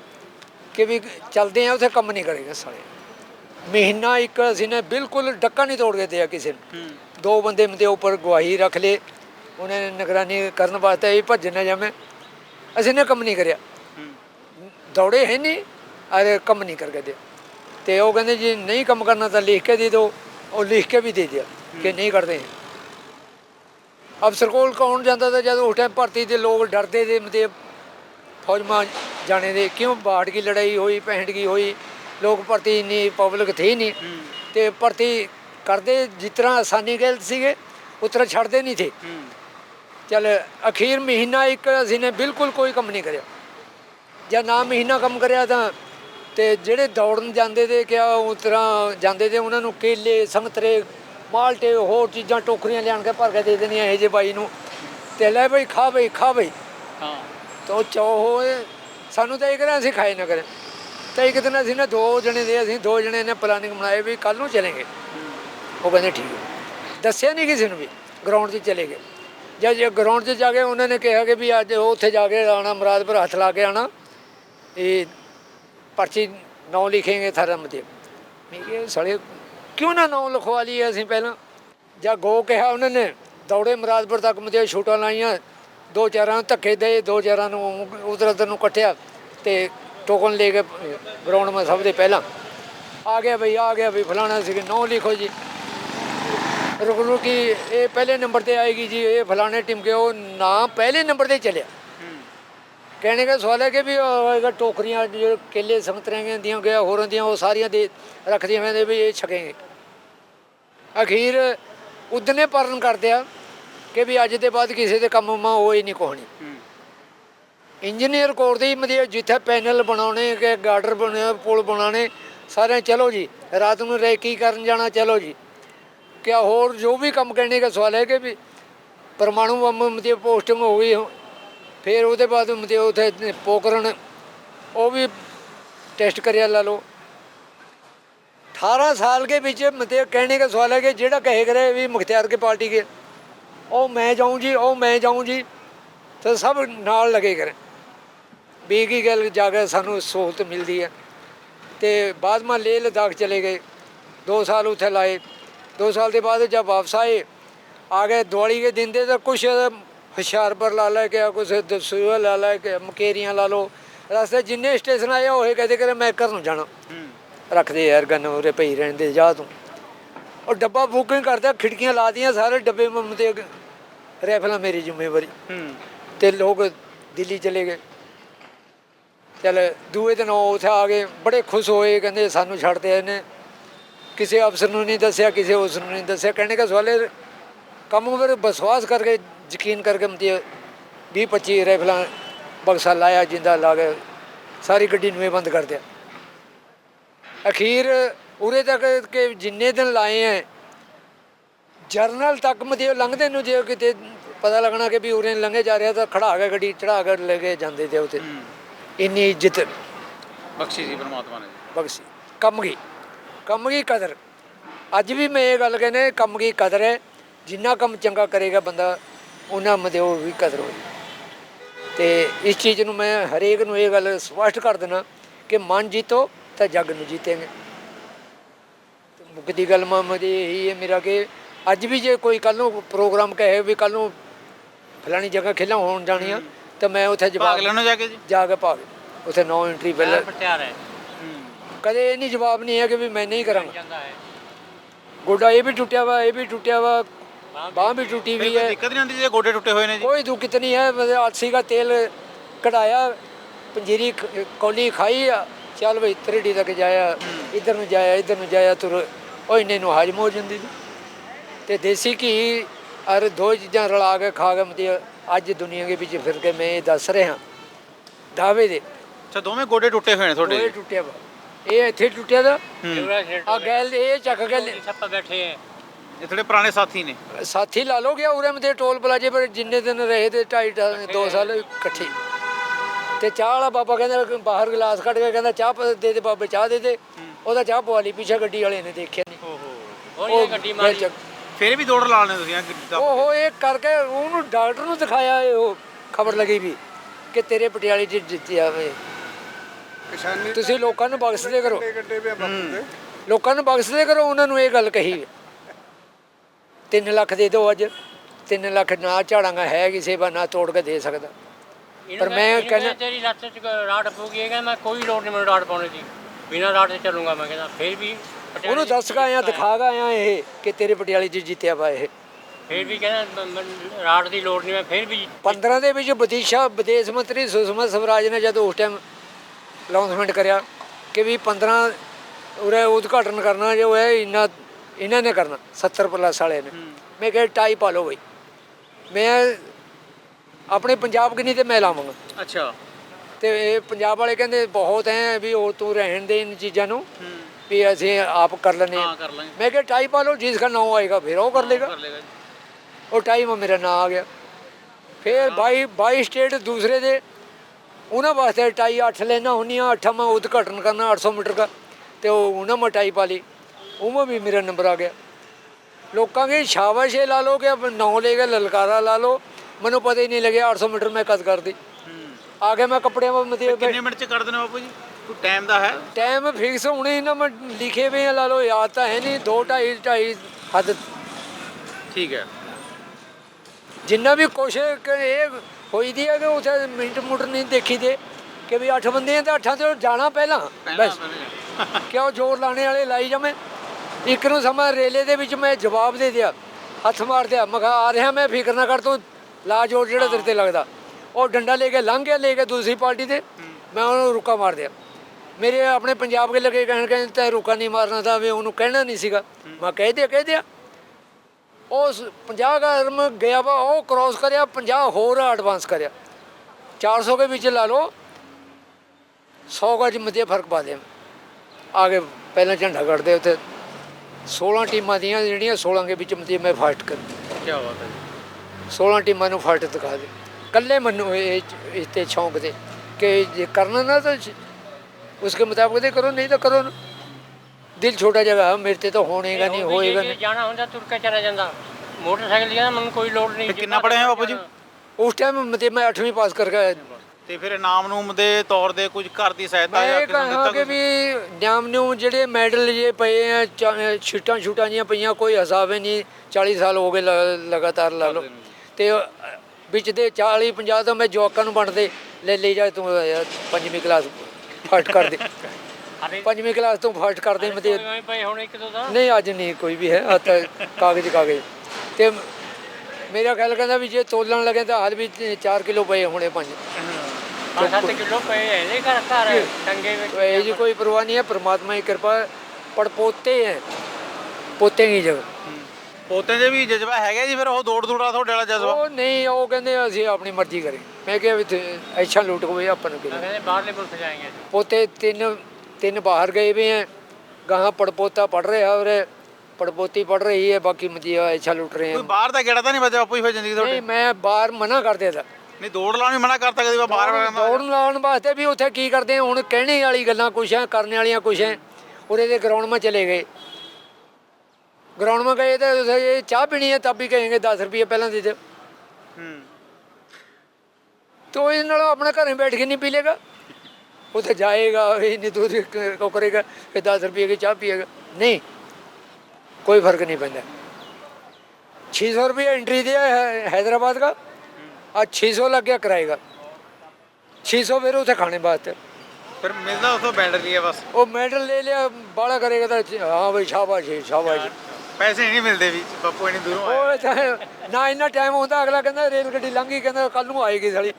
ਕਿ ਵੀ ਚੱਲਦੇ ਆ ਉੱਥੇ ਕੰਮ ਨਹੀਂ ਕਰੇਗਾ ਸਾਲੇ। ਮਹੀਨਾ ਇੱਕ ਅਸੀਂ ਨੇ ਬਿਲਕੁਲ ਡੱਕਾ ਨਹੀਂ ਤੋੜ ਕੇ ਦਿਆ ਕਿਸੇ ਨੂੰ। ਦੋ ਬੰਦੇ ਮਦੇ ਉੱਪਰ ਗਵਾਹੀ ਰੱਖ ਲਏ ਉਹਨਾਂ ਨੇ ਨਿਗਰਾਨੀ ਕਰਨ ਵਾਸਤੇ ਇਹ ਭੱਜ ਨਾ ਜਾਵੇਂ। ਅਸੀਂ ਨੇ ਕੰਮ ਨਹੀਂ ਕਰਿਆ। ਦੌੜੇ ਹੈ ਨਹੀਂ ਅਰੇ ਕੰਮ ਨਹੀਂ ਕਰਕੇ ਦੇ ਤੇ ਉਹ ਕਹਿੰਦੇ ਜੀ ਨਹੀਂ ਕੰਮ ਕਰਨਾ ਤਾਂ ਲਿਖ ਕੇ ਦੇ ਦਿਓ ਉਹ ਲਿਖ ਕੇ ਵੀ ਦੇ ਦਿਆ ਕਿ ਨਹੀਂ ਕਰਦੇ। ਅਫਸਰ ਕੋਲ ਕੌਣ ਜਾਂਦਾ ਤਾਂ ਜਦ ਉਸ ਟਾਈਮ ਭਰਤੀ ਦੇ ਲੋਕ ਡਰਦੇ ਦੇ ਮਤੇ ਫੌਜ ਮਾਂ ਜਾਣੇ ਦੇ ਕਿਉਂ ਬਾੜ ਕੀ ਲੜਾਈ ਹੋਈ ਪੈਂਹਠ ਕੀ ਹੋਈ ਲੋਕ ਭਰਤੀ ਨਹੀਂ ਪਬਲਿਕ ਥੇ ਨਹੀਂ ਤੇ ਭਰਤੀ ਕਰਦੇ ਜਿਸ ਤਰ੍ਹਾਂ ਆਸਾਨੀ ਗੈਲ ਸੀਗੇ ਉਸ ਤਰ੍ਹਾਂ ਛੱਡਦੇ ਨਹੀਂ ਥੇ। ਚੱਲ ਅਖੀਰ ਮਹੀਨਾ ਇੱਕ ਅਸੀਂ ਨੇ ਬਿਲਕੁਲ ਕੋਈ ਕੰਮ ਨਹੀਂ ਕਰਿਆ। ਜਾਂ ਨਾ ਮਹੀਨਾ ਕੰਮ ਕਰਿਆ ਤਾਂ ਤੇ ਜਿਹੜੇ ਦੌੜਨ ਜਾਂਦੇ ਤੇ ਕਿਆ ਉਸ ਤਰ੍ਹਾਂ ਜਾਂਦੇ ਤੇ ਉਹਨਾਂ ਨੂੰ ਕੇਲੇ ਸੰਤਰੇ ਮਾਲਟੇ ਹੋਰ ਚੀਜ਼ਾਂ ਟੋਕਰੀਆਂ ਲਿਆਣ ਕੇ ਭਰ ਕੇ ਦੇ ਦੇਣੀਆਂ ਇਹ ਜੇ ਬਾਈ ਨੂੰ। ਤੇ ਲੈ ਬਈ ਖਾ ਬਈ ਖਾ ਬਈ। ਹਾਂ। ਤਾਂ ਚੋ ਹੋਏ। ਸਾਨੂੰ ਤਾਂ ਇਹ ਕਹਿੰਦਾ ਅਸੀਂ ਖਾਏ ਨਗਰ। ਤਾਂ ਇੱਕ ਦਿਨ ਅਸੀਂ ਨਾ ਦੋ ਜਣੇ ਦੇ, ਅਸੀਂ ਦੋ ਜਣੇ ਨੇ ਪਲਾਨਿੰਗ ਬਣਾਏ ਵੀ ਕੱਲ ਨੂੰ ਚਲੇਂਗੇ। ਉਹ ਕਹਿੰਦੇ ਠੀਕ ਹੈ। ਦੱਸਿਆ ਨਹੀਂ ਕਿਸੇ ਨੂੰ ਵੀ ਗਰਾਊਂਡ 'ਚ ਚਲੇ ਗਏ। ਜਦ ਜੇ ਗਰਾਊਂਡ 'ਚ ਜਾ ਕੇ ਉਹਨਾਂ ਨੇ ਕਿਹਾ ਕਿ ਵੀ ਅੱਜ ਉੱਥੇ ਜਾ ਕੇ ਆਣਾ ਮੁਰਾਦਪੁਰ ਹੱਥ ਲਾ ਕੇ ਆਣਾ ਇਹ ਪਰਚੀ ਨਾਂ ਲਿਖेंगे ਧਰਮ ਦੇ ਮੈਂ ਕਿਹਾ, ਸਾਲੇ, ਕਿਉਂ ਨਾ ਨਾਂ ਲਿਖਵਾ ਲਈਏ ਅਸੀਂ ਪਹਿਲਾਂ? ਜਾਂ ਗੋ ਕਿਹਾ ਉਹਨਾਂ ਨੇ, ਦੌੜੇ ਮੁਰਾਦਪੁਰ ਤੱਕ ਮਤੇ ਛੂਟਾਂ ਲਾਈਆਂ। ਦੋ ਚਾਰਾਂ ਨੂੰ ਧੱਕੇ ਦੇ, ਦੋ ਚਾਰਾਂ ਨੂੰ ਉਧਰ ਉਧਰ ਨੂੰ ਕੱਟਿਆ ਤੇ ਟੋਕਨ ਲੈ ਕੇ ਗਰਾਊਂਡ ਮੈਂ ਸਭ ਦੇ ਪਹਿਲਾਂ। ਆ ਗਿਆ ਬਈ, ਆ ਗਿਆ ਬਈ, ਫਲਾਣਾ ਸੀ ਨੌ ਲਿਖੋ ਜੀ। ਰੁਕ ਰੁਕ ਕੀ ਇਹ ਪਹਿਲੇ ਨੰਬਰ ਤੇ ਆਏਗੀ ਜੀ, ਇਹ ਫਲਾਣੇ ਟੀਮ ਕੇ, ਉਹ ਨਾਂ ਪਹਿਲੇ ਨੰਬਰ ਤੇ ਚੱਲਿਆ। ਕਹਿਣੇ ਦਾ ਸਵਾਲ ਹੈ ਕਿ ਵੀ ਉਹ ਟੋਕਰੀਆਂ ਜੋ ਕੇਲੇ ਸੰਤਰਿਆਂ ਦੀਆਂ ਗਿਆ, ਹੋਰਾਂ ਦੀਆਂ, ਉਹ ਸਾਰੀਆਂ ਦੇ ਰੱਖਦੀਆਂ ਹੋਈਆਂ ਨੇ, ਵੀ ਇਹ ਛਕੇਗੇ। ਅਖੀਰ ਉਦਨੇ ਪਰਨ ਕਰਦੇ ਆ। ਕਿ ਵੀ ਅੱਜ ਦੇ ਬਾਅਦ ਕਿਸੇ ਦੇ ਕੰਮ ਮਾ ਹੋਈ ਨਹੀਂ ਕੋਹਣੀ ਇੰਜੀਨੀਅਰ ਕੋਰ ਦੀ ਮਤਲਬ ਜਿੱਥੇ ਪੈਨਲ ਬਣਾਉਣੇ ਕਿ ਗਾਰਡਰ ਬਣਾਉਣੇ ਪੁਲ ਬਣਾਉਣੇ ਸਾਰੇ ਚਲੋ ਜੀ ਰਾਤ ਨੂੰ ਰਹਿ ਕੀ ਕਰਨ ਜਾਣਾ ਚਲੋ ਜੀ। ਕਿਆ ਹੋਰ ਜੋ ਵੀ ਕੰਮ ਕਰਨੇ ਦਾ ਸਵਾਲ ਹੈ ਕਿ ਵੀ ਪਰਮਾਣੂ ਬੰਮ ਮਤਲਬ ਪੋਸਟਿੰਗ ਹੋ ਗਈ ਫਿਰ ਉਹਦੇ ਬਾਅਦ ਮਤਲਬ ਉਥੇ ਪੋਕਰਨ ਉਹ ਵੀ ਟੈਸਟ ਕਰਿਆ ਲਾ ਲਓ। 18 ਸਾਲ ਦੇ ਵਿੱਚ ਮਤਲਬ ਕਹਿਣੇ ਦਾ ਸਵਾਲ ਹੈ ਕਿ ਜਿਹੜਾ ਕਹੇ ਕਰੇ ਵੀ ਮੁਖਤਿਆਰ ਕੇ ਪਾਰਟੀ ਕੇ ਉਹ ਮੈਂ ਜਾਉਂ ਜੀ ਉਹ ਮੈਂ ਜਾਉਂ ਜੀ। ਤੇ ਸਭ ਨਾਲ ਲਗੇ ਕਰੇ। ਬੀ ਕੀ ਗੱਲ ਜਾ ਕੇ ਸਾਨੂੰ ਸਹੂਲਤ ਮਿਲਦੀ ਹੈ ਤੇ ਬਾਅਦ ਮੈਂ ਲੇਹ ਲਦਾਖ ਚਲੇ ਗਏ। 2 ਸਾਲ ਉੱਥੇ ਲਾਏ। 2 ਸਾਲ ਦੇ ਬਾਅਦ ਜਦ ਵਾਪਸ ਆਏ ਆ ਗਏ ਦਿਵਾਲੀ ਦੇ ਦਿਨ ਦੇ ਤਾਂ ਕੁਛ ਹੁਸ਼ਿਆਰਪੁਰ ਲਾ ਲੈ ਕੇ ਕੁਛ ਦਸੂਆ ਲਾ ਲੈ ਕੇ ਮਕੇਰੀਆਂ ਲਾ ਲੋ ਰਸਤੇ ਜਿੰਨੇ ਸਟੇਸ਼ਨ ਆਏ ਉਹ ਕਹਿੰਦੇ ਕਿ ਮੈਂ ਘਰ ਨੂੰ ਜਾਣਾ। ਰੱਖਦੇ ਯਾਰ ਗਨ ਉਰੇ ਪਈ ਰਹਿਣ ਦੇ ਜਾ ਤੂੰ। ਉਹ ਡੱਬਾ ਬੁਕਿੰਗ ਕਰਦਾ ਖਿੜਕੀਆਂ ਲਾ ਦੀਆਂ ਸਾਰੇ ਡੱਬੇ ਮੰਮ ਤੇ ਰੈਫਲਾਂ ਮੇਰੀ ਜ਼ਿੰਮੇਵਾਰੀ। ਹੂੰ। ਤੇ ਲੋਕ ਦਿੱਲੀ ਚਲੇ ਗਏ। ਚਲ ਦੂਏ ਦਿਨ ਉਹ ਉੱਥੇ ਆ ਗਏ ਬੜੇ ਖੁਸ਼ ਹੋਏ ਕਹਿੰਦੇ ਸਾਨੂੰ ਛੱਡਦੇ ਇਹਨੇ ਕਿਸੇ ਅਫਸਰ ਨੂੰ ਨਹੀਂ ਦੱਸਿਆ ਕਿਸੇ ਉਸ ਨੂੰ ਨਹੀਂ ਦੱਸਿਆ। ਕਹਿਣੇ ਦਾ ਸਵਾਲ ਹੈ ਕੰਮ ਪਰ ਵਿਸ਼ਵਾਸ ਕਰਕੇ ਯਕੀਨ ਕਰਕੇ ਮਤੀ 20 25 ਰਾਈਫਲਾਂ ਬਕਸਾ ਲਾਇਆ ਜਿੰਦਾ ਲਾ ਕੇ ਸਾਰੀ ਗੱਡੀ ਨੂੰ ਬੰਦ ਕਰ ਦਿਆ। ਅਖੀਰ ਉਰੇ ਤੱਕ ਕਿ ਜਿੰਨੇ ਦਿਨ ਲਾਏ ਐ ਜਰਨਲ ਤੱਕ ਮਤਲਬ ਲੰਘਦੇ ਨੂੰ ਜੇ ਕਿਤੇ ਪਤਾ ਲੱਗਣਾ ਕਿ ਵੀ ਉਰੇ ਲੰਘੇ ਜਾ ਰਿਹਾ ਤਾਂ ਖੜਾ ਕੇ ਗੱਡੀ ਚੜਾ ਕੇ ਲੈ ਕੇ ਜਾਂਦੇ ਤੇ ਉਤੇ ਇੰਨੀ ਇੱਜ਼ਤ। ਬਖਸ਼ੀ ਸੀ ਪਰਮਾਤਮਾ ਨੇ। ਬਖਸ਼ੀ। ਕੰਮ ਗਈ ਕੰਮ ਗਈ ਕਦਰ? ਅੱਜ ਵੀ ਮੈਂ ਇਹ ਗੱਲ ਕਹਿੰਦਾ ਕੰਮ ਗਈ ਕਦਰ ਹੈ? ਜਿੰਨਾ ਕੰਮ ਚੰਗਾ ਕਰੇਗਾ ਬੰਦਾ ਉਹਨਾਂ ਉਹ ਵੀ ਕਦਰ ਹੋਈ ਤੇ ਇਸ ਚੀਜ਼ ਨੂੰ ਮੈਂ ਹਰੇਕ ਨੂੰ ਇਹ ਗੱਲ ਸਪਸ਼ਟ ਕਰ ਦੇਣਾ ਕਿ ਮਨ ਜੀਤੋ ਤਾਂ ਜੱਗ ਨੂੰ ਜੀਤेंगे ਤੇ ਮੁੱਕਦੀ ਗੱਲ ਮਾਮਾ ਜੀ ਇਹੀ ਹੈ ਮੇਰਾ ਕਿ ਅੱਜ ਵੀ ਜੇ ਕੋਈ ਕੱਲ ਨੂੰ ਪ੍ਰੋਗਰਾਮ ਕਹੇ ਵੀ ਕੱਲ ਨੂੰ ਫਲਾਣੀ ਜਗ੍ਹਾ ਖੇਲਾਂ ਹੋਣ ਜਾਣੀਆਂ ਤਾਂ ਮੈਂ ਉੱਥੇ ਭਾਗ ਜਵਾਬ ਲੈਣਾ ਜਾ ਕੇ ਜੀ? ਜਾ ਕੇ ਭਾਗ। ਉੱਥੇ ਨੋ ਐਂਟਰੀ ਪਹਿਲਾਂ ਪਟਿਆਲਾ ਹੈ। ਕਦੇ ਇਹ ਨਹੀਂ ਜਵਾਬ ਨਹੀਂ ਹੈ ਕਿ ਵੀ ਮੈਂ ਨਹੀਂ ਕਰਾਂਗਾ। ਚੰਗਾ ਹੈ। ਗੋਡਾ ਇਹ ਵੀ ਟੁੱਟਿਆ ਵਾ ਇਹ ਵੀ ਟੁੱਟਿਆ ਵਾ ਬਾਹ ਵੀ ਟੁੱਟੀ ਵੀ ਕੋਈ ਹੈ। ਦਿੱਕਤ ਨਹੀਂ ਆਉਂਦੀ ਜੇ ਗੋਡੇ ਟੁੱਟੇ ਹੋਏ ਨੇ ਜੀ। ਕੋਈ ਦੁੱਖ ਨਹੀਂ ਹੈ ਬਸ ਅਲਸੀ ਦਾ ਤੇਲ ਕਢਾਇਆ ਪੰਜੀਰੀ ਖ- ਕੌਲੀ ਖਾਈ ਆ ਚੱਲ ਬਈ ਤਰੇੜੀ ਤੱਕ ਜਾਇਆ ਇੱਧਰ ਨੂੰ ਜਾਇਆ ਇੱਧਰ ਨੂੰ ਜਾਇਆ ਤੁਰ ਉਹ ਇੰਨੇ ਨੂੰ ਹਜਮ ਹੋ ਜਾਂਦੀ ਸੀ ਤੇ ਦੇਸੀ ਘੀ ਅਰ ਦੋ ਚੀਜ਼ਾਂ ਰਲਾ ਕੇ ਖਾ ਕੇ ਮਤਲਬ ਅੱਜ ਦੁਨੀਆ ਦੇ ਵਿੱਚ ਫਿਰ ਕੇ ਮੈਂ ਇਹ ਦੱਸ ਰਿਹਾ। ਦਾਅਵੇ ਦੇ। ਅੱਛਾ ਦੋਵੇਂ ਗੋਡੇ ਟੁੱਟੇ ਹੋਏ ਨੇ ਤੁਹਾਡੇ। ਇਹ ਟੁੱਟਿਆ ਵਾ ਇਹ ਇੱਥੇ ਟੁੱਟਿਆ ਦਾ ਆ ਗੈਲ ਇਹ ਚੱਕ ਕੇ ਲੈ- ਸਭ ਬੈਠੇ ਹੈ ਇਹ ਤੁਹਾਡੇ ਪੁਰਾਣੇ ਸਾਥੀ ਨੇ। ਸਾਥੀ ਲਾ ਲੋ ਗਿਆ ਉਰੇ ਮਤੇ ਟੋਲ ਪਲਾਜੇ ਪਰ ਜਿੰਨੇ ਦਿਨ ਰਹੇ ਤੇ ਢਾਈ ਢਾਈ- ਦੋ ਸਾਲ ਇਕੱਠੇ। ਤੇ ਚਾਹ ਵਾਲਾ ਬਾਬਾ ਕਹਿੰਦਾ ਬਾਹਰ ਗਲਾਸ ਕੱਢ ਕੇ ਕਹਿੰਦਾ ਚਾਹ ਪ- ਦੇ ਦੇ ਬਾਬੇ ਚਾਹ ਦੇ ਦੇ। ਉਹਦਾ ਚਾਹ ਪਵਾ ਲਈ ਪਿੱਛੇ ਗੱਡੀ ਵਾਲੇ ਨੇ ਦੇਖਿਆ ਨਹੀਂ ਓਹੋ। ਉਹ ਇਹ ਗੱਡੀ ਮਾਰੀ? ਫਿਰ ਵੀ ਦੌੜ ਲਾ ਲੈਣੇ ਤੁਸੀਂ ਐਂ ਕਿ- ਉਹ ਇਹ ਕਰਕੇ ਉਹਨੂੰ ਡਾਕਟਰ ਨੂੰ ਦਿਖਾਇਆ ਇਹ ਉਹ ਖਬਰ ਲੱਗੀ ਵੀ ਕਿ ਤੇਰੇ ਪਟਿਆਲੇ ਚ ਜਿੱਤਿਆ ਵੇ। ਕਿਸਾਨੀ ਤੁਸੀਂ ਲੋਕਾਂ ਨੂੰ ਬਖਸ਼ਦੇ ਕਰੋ। ਗੱਡੇ ਵੀ ਬਾਪੂ ਦੇ। ਲੋਕਾਂ ਨੂੰ ਬਖਸ਼ਦੇ ਕਰੋ ਉਹਨਾਂ ਨੂੰ ਇਹ ਗੱਲ ਕਹੀ। 3 ਲੱਖ ਦੇ ਦਿਓ ਅੱਜ 3 ਲੱਖ ਨਾ ਝਾੜਾਂਗਾ ਹੈ ਕਿਸੇ ਬਾ ਨਾ ਤੋੜ ਕੇ ਦੇ ਸਕਦਾ। ਪਰ ਮੈਂ ਕਹਿੰਦਾ- ਤੇਰੀ ਲੱਤ 'ਚ ਰਾੜ ਪੂਗੀ ਇਹ ਕਹਿੰਦਾ ਮੈਂ ਕੋਈ ਲੋੜ ਨਹੀਂ ਮੈਨੂੰ ਰਾੜ ਪਾਉਣੀ ਦੀ। ਬਿਨਾਂ ਰਾੜ ਤੇ ਚੱਲੂਗਾ ਮੈਂ ਕਹਿੰਦਾ। ਫਿਰ ਵੀ ਉਹਨੂੰ ਦੱਸ ਕੇ ਆਇਆ ਦਿਖਾ ਕੇ ਆਇਆ ਇਹ ਕਿ ਤੇਰੇ ਪਟਿਆਲੇ 'ਚ ਜਿੱਤਿਆ ਵਾ ਇਹ। ਫਿਰ ਵੀ ਕਹਿੰਦਾ ਮ- ਰਾੜ ਦੀ ਲੋੜ ਨਹੀਂ ਮੈਂ ਫਿਰ ਵੀ 15 ਦੇ ਵਿੱਚ ਵਿਦੇਸ਼ਾ ਵਿਦੇਸ਼ ਮੰਤਰੀ ਸੁਸ਼ਮਾ ਸਵਰਾਜ ਨੇ ਜਦੋਂ ਉਸ ਟਾਈਮ ਅਨਾਉਂਸਮੈਂਟ ਕਰਿਆ ਕਿ ਵੀ 15 ਉਰੇ ਉਦਘਾਟਨ ਕਰਨਾ ਜੋ ਹੈ ਇੰਨਾ ਇਹਨਾਂ ਨੇ ਕਰਨਾ 70 ਪਲੱਸ ਵਾਲੇ ਨੇ। ਮੈਂ ਕਿਹਾ ਟਾਈ ਪਾ ਲਓ ਬਈ। ਮੈਂ ਆਪਣੇ ਪੰਜਾਬ ਕਿ ਨਹੀਂ ਤੇ ਮੈਂ ਲਾਵਾਂਗਾ। ਅੱਛਾ। ਤੇ ਇਹ ਪੰਜਾਬ ਵਾਲੇ ਕਹਿੰਦੇ ਬਹੁਤ ਐ ਵੀ ਉਹ ਤੂੰ ਰਹਿਣ ਦੇ ਇਨ ਚੀਜ਼ਾਂ ਨੂੰ। ਹੂੰ। ਵੀ ਅਸੀਂ ਆਪ ਕਰ ਲੈਂਦੇ ਹਾਂ। ਕਰ ਲਾਂਗੇ। ਮੈਂ ਕਿਹਾ ਟਾਈ ਪਾ ਲਓ ਜਿਸ ਦਾ ਨਾਮ ਆਏਗਾ ਫਿਰ ਉਹ ਕਰ ਲੇਗਾ। ਕਰ ਲੇਗਾ ਜੀ। ਉਹ ਟਾਈਮ ਮੇਰਾ ਨਾਂ ਆ ਗਿਆ। ਫਿਰ 22 22 ਸਟੇਟ ਦੂਸਰੇ ਦੇ ਉਹਨਾਂ ਵਾਸਤੇ ਟਾਈ 8 ਲੈਣਾ ਹੁੰਦੀਆਂ 8 ਮੈਂ ਉਦਘਾਟਨ ਕਰਨਾ 800 ਮੀਟਰ ਦਾ। ਤੇ ਉਹ ਉਹਨਾਂ ਮੈਂ ਟਾਈ ਪਾ ਲਈ। ਉਹ ਵੀ ਮੇਰਾ ਨੰਬਰ ਆ ਗਿਆ। ਲੋਕਾਂ ਦੀ ਸ਼ਾਬਾਸ਼ ਇਹ ਲਾ ਲਓ ਕਿ ਨੌ ਲੈ ਕੇ ਲਲਕਾਰਾ ਲਾ ਲਓ। ਮੈਨੂੰ ਪਤਾ ਹੀ ਨਹੀਂ ਲੱਗਿਆ 800 ਮੀਟਰ ਮੈਂ ਕਦ ਕਰਦੀ। ਆ ਗਿਆ ਮੈਂ ਕੱਪੜਿਆਂ ਵਿੱਚ ਕਿੰਨੇ ਮਿੰਟ ਚ ਕਰ ਦੇਣਾ ਬਾਪੂ ਜੀ? ਕੋਈ ਟਾਈਮ ਦਾ ਹੈ? ਟਾਈਮ ਫਿਕਸ ਹੁਣੇ ਇਹਨਾਂ ਮੈਂ ਲਿਖੇ ਹੋਏ ਆ ਲਾ ਲਓ ਯਾਦ ਤਾਂ ਹੈ ਨਹੀਂ 2 2.5 2.5 ਹੱਦ। ਠੀਕ ਹੈ। ਜਿੰਨਾ ਵੀ ਕੋਸ਼ਿਸ਼ ਕ- ਇਹ ਹੋਈ ਦੀ ਹੈ ਕਿ ਉਥੇ ਮਿੰਟ ਮੁੱਟ ਨਹੀਂ ਦੇਖੀ ਦੇ ਕਿ ਵੀ 8 ਬੰਦੇ ਆ ਤਾਂ ਅੱਠਾਂ ਤੇ ਜਾਣਾ ਪਹਿਲਾਂ ਪਹਿਲਾਂ ਬਸ। ਪਹਿਲਾਂ। ਕਿਉਂ ਜ਼ੋਰ ਲਾਣੇ ਵਾਲੇ ਲਾਈ ਜਾਵੇਂ। ਇੱਕ ਨੂੰ ਸਮਾਂ ਰੇਲੇ ਦੇ ਵਿੱਚ ਮੈਂ ਜਵਾਬ ਦੇ ਦਿਆ ਹੱਥ ਮਾਰ ਦਿਆ ਮੈਂ ਕਿਹਾ ਆ ਰਿਹਾ ਮੈਂ ਫਿਕਰ ਨਾ ਕਰ ਤੂੰ ਲਾ ਜੋਰ ਜਿਹੜਾ ਤੇਰੇ ਤੇ ਲੱਗਦਾ। ਉਹ ਡੰਡਾ ਲੈ ਕੇ ਲੰਘ ਗਿਆ ਲੈ ਕੇ ਦੂਸਰੀ ਪਾਰਟੀ ਤੇ। ਮੈਂ ਉਹਨੂੰ ਰੁਕਾ ਮਾਰ ਦਿਆ। ਮੇਰੇ ਆਪਣੇ ਪੰਜਾਬ ਕੇ ਲੱਗੇ ਕਹਿਣ ਕਹਿੰਦੇ ਤੈ ਰੁਕਾ ਨਹੀਂ ਮਾਰਨਾ ਤਾਂ ਵੀ ਉਹਨੂੰ ਕਹਿਣਾ ਨਹੀਂ ਸੀਗਾ। ਮੈਂ ਕਹਿ ਦਿਆ ਕਹਿ ਦਿਆ। ਉਸ 50 ਕਦਮ ਗਿਆ ਵਾ ਉਹ ਕ੍ਰਾਸ ਕਰਿਆ 50 ਹੋਰ ਐਡਵਾਂਸ ਕਰਿਆ। 400 के ਵਿੱਚ ਲਾ ਲਓ 100 ਗਜ ਮਧੇ ਫ਼ਰਕ ਪਾ ਦੇ ਆਗੇ ਪਹਿਲਾਂ ਝੰਡਾ ਕੱਢਦੇ ਉੱਥੇ। 16 ਟੀਮਾਂ ਦੀਆਂ ਜਿਹੜੀਆਂ 16 ਦੇ ਵਿੱਚ ਮਧੇ ਮੈਂ ਫਾਸਟ ਕਰ ਕੀ ਬਾਤ ਹੈ ਜੀ। 16 ਟੀਮਾਂ ਨੂੰ ਫਾਸਟ ਦਿਖਾ ਦੇ। ਕੱਲੇ ਮੈਨੂੰ ਇਹ ਇਸ ਤੇ ਸ਼ੌਂਕ ਦੇ। ਕਿ ਜੇ ਕਰਨਾ ਨਾ ਤਾਂ ਉਸਕੇ ਮੁਤਾਬਕ ਦੇ ਕਰੋ ਨਹੀਂ ਤਾਂ ਕਰੋ। ਨਾ ਦਿਲ ਛੋਟਾ ਜਗ੍ਹਾ ਮੇਰੇ ਤੇ ਤਾਂ ਹੋਣੇਗਾ ਨਹੀਂ ਹੋਏਗਾ ਜੇ ਨਹੀਂ। ਜਾਣਾ ਹੁੰਦਾ ਤੁਰ ਕੇ ਚਲਾ ਜਾਂਦਾ। ਮੋਟਰਸਾਈਕਲ ਜਾਂਦਾ ਮੈਨੂੰ ਕੋਈ ਲੋੜ ਨਹੀਂ ਤੇ ਕਿੰਨਾ ਪੜ੍ਹੇ ਹੋ ਬਾਪੂ ਜੀ? ਉਸ ਟਾਈਮ ਮਤੇ ਮੈਂ 8ਵੀਂ ਪਾਸ ਕਰਕੇ ਆਇਆ। ਤੇ ਫਿਰ ਇਨਾਮ ਨੂਮ ਦੇ ਤੌਰ ਦੇ ਕੁਝ ਘਰ ਦੀ ਸਹਾਇਤਾ ਜਾਂ ਕਿਸੇ ਨੂੰ ਦਿੱਤਾ ਕਿ? ਵੀ ਨਿਆਮ ਨੂੰ ਜਿਹੜੇ ਮੈਡਲ ਜੇ ਪਏ ਆ ਛੀਟਾਂ ਛੂਟਾਂ ਜੀਆਂ ਪਈਆਂ ਕੋਈ ਹਿਸਾਬ ਹੀ ਨਹੀਂ 40 ਸਾਲ ਹੋ ਗਏ ਲਗਾਤਾਰ ਲਾ ਲਓ। ਤੇ ਵਿੱਚ ਦੇ 40 50 ਤਾਂ ਮੈਂ ਜਵਾਕਾਂ ਨੂੰ ਵੰਡਦੇ ਲੈ ਲੈ ਜਾ ਤੂੰ ਪੰਜਵੀਂ ਕਲਾਸ ਫਾਸਟ ਕਰ ਦੇ ਅਰੇ। ਪੰਜਵੀਂ ਕਲਾਸ ਤੋਂ ਫਾਸਟ ਕਰ ਦੇ ਮਤੇ ਕੋਈ ਪਏ ਹੁਣ ਇੱਕ ਦੋ ਤਾਂ। ਨਹੀਂ ਅੱਜ ਨਹੀਂ ਕੋਈ ਵੀ ਹੈ ਆ ਤਾਂ ਕਾਗਜ਼ ਕਾਗਜ਼। ਤੇ ਮੇਰਾ ਖਿਆਲ ਕਹਿੰਦਾ ਵੀ ਜੇ ਤੋਲਣ ਲੱਗੇ ਤਾਂ ਹਾਲ ਵੀ 4 ਕਿਲੋ ਪਏ ਹੋਣੇ ਪੰਜ। 5-7 ਕਿਲੋ ਪਏ ਐ ਇਹਦੇ ਘਰ ਘਰ ਟੰਗੇ ਵਿੱਚ। तो ਇਹ ਜੀ ਕੋਈ ਪਰਵਾਹ ਨਹੀਂ ਹੈ ਪ੍ਰਮਾਤਮਾ ਦੀ ਕਿਰਪਾ। ਪੜਪੋਤੇ ਹੈ। ਪੋਤੇ ਕੀ ਜਗ੍ਹਾ ਪੋਤੇ ਦੇ ਵੀ ਜਜ਼ਬਾ ਹੈਗਾ ਜੀ ਫਿਰ ਉਹ ਦੌੜ ਦੌੜਾ ਤੁਹਾਡੇ ਵਾਲਾ ਜਜ਼ਬਾ? ਉਹ ਨਹੀਂ ਉਹ ਕਹਿੰਦੇ ਅਸੀਂ ਆਪਣੀ ਮਰਜ਼ੀ ਕਰੇ ਮੈਂ ਕਿਹਾ ਵੀ ਤੇ ਅੱਛਾ ਲੁੱਟ ਹੋਏ ਆਪਾਂ ਨੂੰ ਮੈਂ ਕਿਹਾ ਕਹਿੰਦੇ ਬਾਹਰਲੇ ਮੁਲਕ ਜਾਏਂਗੇ ਪੋਤੇ ਤਿੰਨ ਤਿੰਨ ਬਾਹਰ ਗਏ ਵੀ ਹੈ ਗਾਹਾਂ ਪੜਪੋਤਾ ਪੜ ਰਿਹਾ ਔਰ ਪੜਪੋਤੀ ਪੜ ਰਹੀ ਹੈ ਬਾਕੀ ਮਜੀਆ ਅੱਛਾ ਲੁੱਟ ਰਹੇ ਕੋਈ ਹੈ ਬਾਹਰ ਦਾ ਗੇੜਾ ਤਾਂ ਨਹੀਂ ਵੱਜਿਆ ਬਾਪੂ ਜੀ ਫਿਰ ਜ਼ਿੰਦਗੀ ਤੁਹਾਡੀ ਨਹੀਂ ਮੈਂ ਬਾਹਰ ਮਨਾ ਕਰ ਦਿਆ ਨਹੀਂ ਦੌੜ ਲਾਉਣ ਵੀ ਮਨਾ ਕਰਤਾ ਕਦੀ ਬਾਹਰ ਦੌੜ ਲਾਉਣ ਵਾਸਤੇ ਵੀ ਉੱਥੇ ਕੀ ਕਰਦੇ ਆ? ਹੁਣ ਕਹਿਣੇ ਵਾਲੀ ਗੱਲਾਂ ਕੁਛ ਹੈ ਕਰਨ ਵਾਲੀਆਂ ਕੁਛ ਹੈ ਉਰੇ ਦੇ ਗਰਾਊਂਡ 'ਮਾ ਚਲੇ ਗਏ। ग्राउंड में गए थे तो ये चाय पीनी है तब भी कहेंगे दस रुपये पहले देते तो इस नालों अपने घर में बैठ के नहीं पी लेगा वो तो जाएगा इन्नी दूर को करेगा कि दस रुपये की चाय पिएगा नहीं कोई फर्क नहीं पैदा छः सौ रुपये एंट्री दिया है हैदराबाद का और छः सौ लग गया किराए का छः सौ फिर उसे खाने वास्ते ਫਿਰ ਮਿਲਦਾ ਉਥੋਂ ਮੈਡਲ ਹੀ ਆ ਬਸ ਉਹ ਮੈਡਲ ਲੈ ਲਿਆ ਬਾਲਾ ਕਰੇਗਾ ਤਾਂ ਹਾਂ ਬਈ ਸ਼ਾਬਾਸ਼ ਜੀ, ਸ਼ਾਬਾਸ਼ ਜੀ। ਪੈਸੇ ਨਹੀਂ ਮਿਲਦੇ ਵੀ ਬਾਪੂ ਇੰਨੀ ਦੂਰੋਂ ਉਹ ਤਾਂ ਨਾ ਇੰਨਾ ਟਾਈਮ ਹੁੰਦਾ ਅਗਲਾ ਕਹਿੰਦਾ ਰੇਲ ਗੱਡੀ ਲੰਘੀ ਕਹਿੰਦਾ ਕੱਲ ਨੂੰ ਆਏਗੀ ਸਾਲੀ।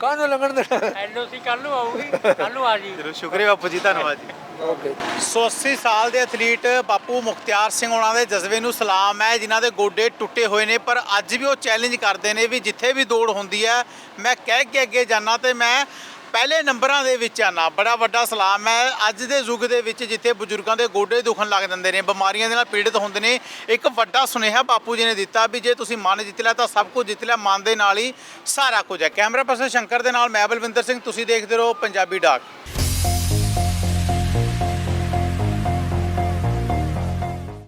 ਕੱਲ ਨੂੰ ਲੰਘਣ ਦੇਣਾ ਐਲਓਸੀ ਕੱਲ ਨੂੰ ਆਊਗੀ ਕੱਲ ਨੂੰ ਆ ਜੀ। ਚਲੋ ਸ਼ੁਕਰੀਆ ਬਾਪੂ ਜੀ ਧੰਨਵਾਦ ਜੀ। ਓਕੇ ਸੋ 80 ਸਾਲ ਦੇ ਐਥਲੀਟ ਬਾਪੂ ਮੁਖਤਿਆਰ ਸਿੰਘ ਉਹਨਾਂ ਦੇ ਜਜ਼ਬੇ ਨੂੰ ਸਲਾਮ ਹੈ ਜਿਨ੍ਹਾਂ ਦੇ ਗੋਡੇ ਟੁੱਟੇ ਹੋਏ ਨੇ ਪਰ ਅੱਜ ਵੀ ਉਹ ਚੈਲੰਜ ਕਰਦੇ ਨੇ ਵੀ ਜਿੱਥੇ ਵੀ ਦੌੜ ਹੁੰਦੀ ਹੈ ਮੈਂ ਕਹਿ ਕੇ ਅੱਗੇ ਜਾਣਾ ਤੇ ਮੈਂ ਪਹਿਲੇ ਨੰਬਰਾਂ ਦੇ ਵਿੱਚ ਨਾ, ਬੜਾ ਵੱਡਾ ਸਲਾਮ ਹੈ। ਅੱਜ ਦੇ ਯੁੱਗ ਦੇ ਵਿੱਚ ਜਿੱਥੇ ਬਜ਼ੁਰਗਾਂ ਦੇ ਗੋਡੇ ਦੁਖਣ ਲੱਗ ਜਾਂਦੇ ਨੇ, ਬਿਮਾਰੀਆਂ ਦੇ ਨਾਲ ਪੀੜਤ ਹੁੰਦੇ ਨੇ, ਇੱਕ ਵੱਡਾ ਸੁਨੇਹਾ ਬਾਪੂ ਜੀ ਨੇ ਦਿੱਤਾ ਵੀ ਜੇ ਤੁਸੀਂ ਮਨ ਜਿੱਤ ਲਿਆ ਤਾਂ ਸਭ ਕੁਝ ਜਿੱਤ ਲਿਆ, ਮਨ ਦੇ ਨਾਲ ਹੀ ਸਾਰਾ ਕੁਝ ਹੈ। ਕੈਮਰਾ ਪਰਸਨ ਸ਼ੰਕਰ ਦੇ ਨਾਲ, ਮੈਂ ਬਲਵਿੰਦਰ ਸਿੰਘ, ਤੁਸੀਂ ਦੇਖਦੇ ਰਹੋ ਪੰਜਾਬੀ ਡਾਕ।